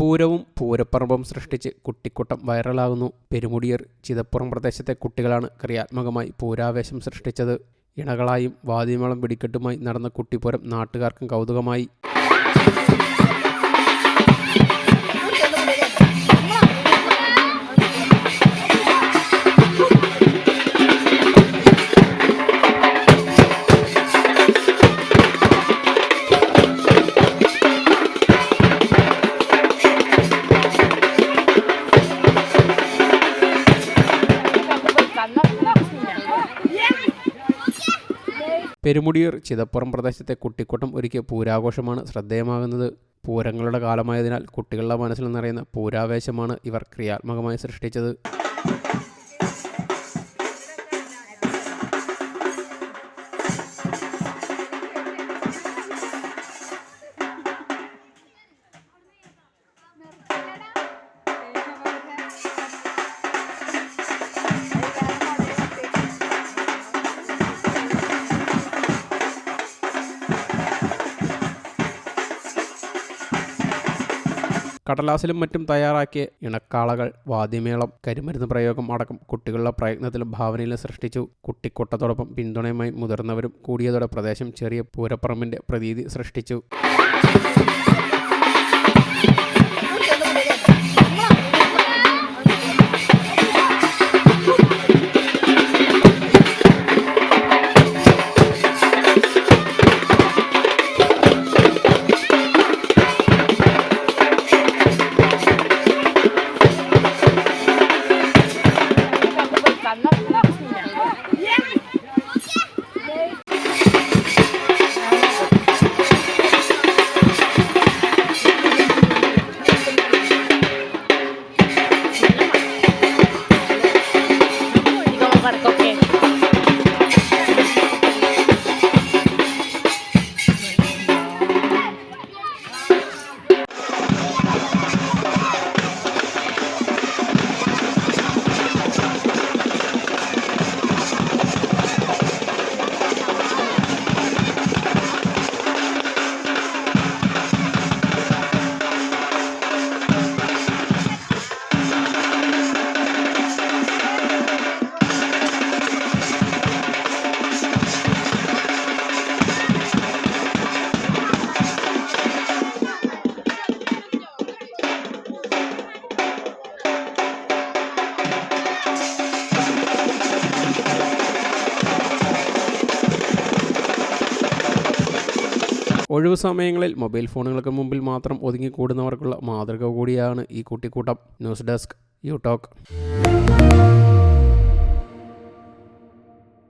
പൂരവും പൂരപ്പറമ്പും സൃഷ്ടിച്ച് കുട്ടിക്കൂട്ടം വൈറലാകുന്നു. പെരുമുടിയർ ചിതപ്പുറം പ്രദേശത്തെ കുട്ടികളാണ് ക്രിയാത്മകമായി പൂരാവേശം സൃഷ്ടിച്ചത്. ഇണകളായും വാദ്യമേളം വെടിക്കെട്ടുമായി നടന്ന കുട്ടിപ്പുരം നാട്ടുകാർക്കും കൗതുകമായി. പെരുമുടിയൂർ ചിതപ്പുറം പ്രദേശത്തെ കുട്ടിക്കൂട്ടം ഒരുക്കിയ പൂരാഘോഷമാണ് ശ്രദ്ധേയമാകുന്നത്. പൂരങ്ങളുടെ കാലമായതിനാൽ കുട്ടികളുടെ മനസ്സിൽ നിറയുന്ന പൂരാവേശമാണ് ഇവർ ക്രിയാത്മകമായി സൃഷ്ടിച്ചത്. കടലാസിലും മറ്റും തയ്യാറാക്കിയ ഇണക്കാളകൾ വാദ്യമേളം കരിമരുന്ന് പ്രയോഗം അടക്കം കുട്ടികളുടെ പ്രയത്നത്തിലും ഭാവനയിലും സൃഷ്ടിച്ചു. കുട്ടിക്കൂട്ടത്തോടൊപ്പം പിന്തുണയുമായി മുതിർന്നവരും കൂടിയതോടെ പ്രദേശം ചെറിയ പൂരപ്പറമ്പിന്റെ പ്രതീതി സൃഷ്ടിച്ചു. ഒഴിവു സമയങ്ങളിൽ മൊബൈൽ ഫോണുകൾക്ക് മുമ്പിൽ മാത്രം ഒതുങ്ങിക്കൂടുന്നവർക്കുള്ള മാതൃക കൂടിയാണ് ഈ കുട്ടിക്കൂട്ടം. News desk U Talk.